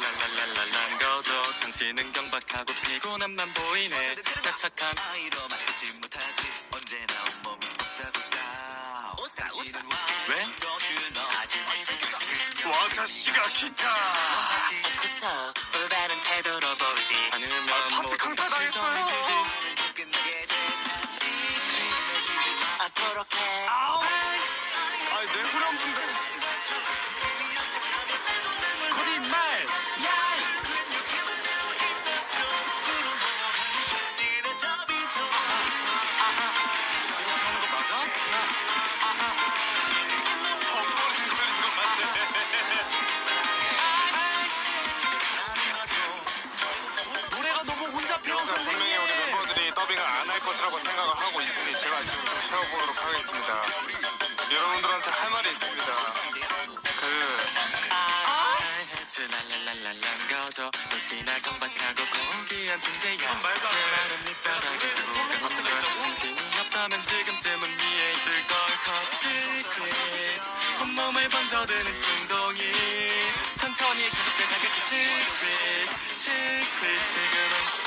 랄랄랄랄란 거죠 당신은 경박하고 피곤함만 보이네 나 착한 아이로 만들지 못하지 언제나 온몸이 오싹오싹 당신은 왜? 와타시가 기타 올바른 태도로 보 그래서 분명히 우리 멤버들이 더빙을 안 할 것이라고 생각을 하고 있으니 제가 지금 좀 세워보도록 하겠습니다 여러분들한테 할 말이 있습니다 그 랄랄랄랄란 거죠 역시나 경박하고 고귀한 존재야 말도 안 돼. 내 밑바닥에 두고 가는 당신이 없다면 지금쯤은 위에 있을걸 컵시크릿 온몸을 번져드는 충동이 천천히 계속돼 자극해 시크릿 시크릿 지금은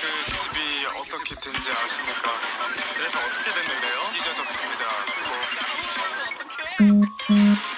그 집이 어떻게 된지 아십니까? 그래서 어떻게 됐는데요? 찢어졌습니다 아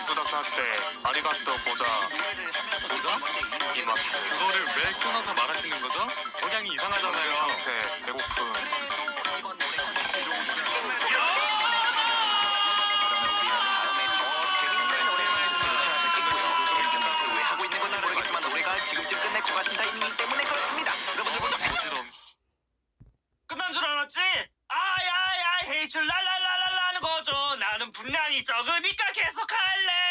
밑에 굳어서 때 아리가또 보자 보자? 이마트 그거를 왜 끊어서 말하시는 거죠? 억양이 이상하잖아요. 상태 배고픔 왜 하고 있는 건지 모르겠지만 노래가 지금쯤 끝날 것 같은 타이밍이기 때문에 그렇습니다. 여러분들 모두 어지럼. 끝난 줄 알았지? 아야야 헤이츄 랄랄랄랄라는 거죠 나는 분량이 적으니까 계속 할래